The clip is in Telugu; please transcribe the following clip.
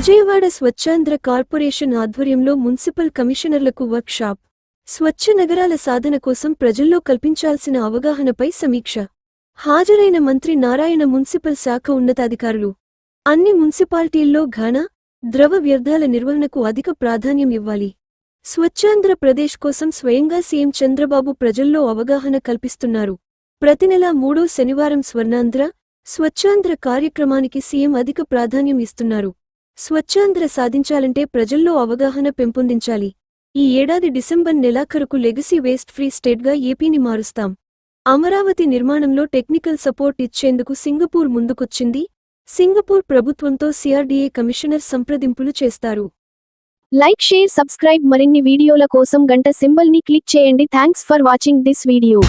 విజయవాడ స్వచ్ఛాంధ్ర కార్పొరేషన్ ఆధ్వర్యంలో మున్సిపల్ కమిషనర్లకు వర్క్షాప్. స్వచ్ఛ నగరాల సాధన కోసం ప్రజల్లో కల్పించాల్సిన అవగాహనపై సమీక్ష. హాజరైన మంత్రి నారాయణ మున్సిపల్ శాఖ ఉన్నతాధికారులు. అన్ని మున్సిపాలిటీల్లో ఘన ద్రవ వ్యర్థాల నిర్వహణకు అధిక ప్రాధాన్యం ఇవ్వాలి. స్వచ్ఛాంధ్ర ప్రదేశ్ కోసం స్వయంగా సీఎం చంద్రబాబు ప్రజల్లో అవగాహన కల్పిస్తున్నారు. ప్రతి నెల మూడో శనివారం స్వర్ణాంధ్ర స్వచ్ఛాంధ్ర కార్యక్రమానికి సీఎం అధిక ప్రాధాన్యం ఇస్తున్నారు. స్వచ్ఛాంధ్ర సాధించాలంటే ప్రజల్లో అవగాహన పెంపొందించాలి. ఈ ఏడాది డిసెంబర్ నెలాఖరుకు లెగసీ వేస్ట్ ఫ్రీ స్టేట్గా ఏపీని మారుస్తాం. అమరావతి నిర్మాణంలో టెక్నికల్ సపోర్ట్ ఇచ్చేందుకు సింగపూర్ ముందుకొచ్చింది. సింగపూర్ ప్రభుత్వంతో సిఆర్డీఏ కమిషనర్ సంప్రదింపులు చేస్తారు. లైక్ షేర్ సబ్స్క్రైబ్ మరిన్ని వీడియోల కోసం గంట సింబల్ని క్లిక్ చేయండి. Thanks for watching this video.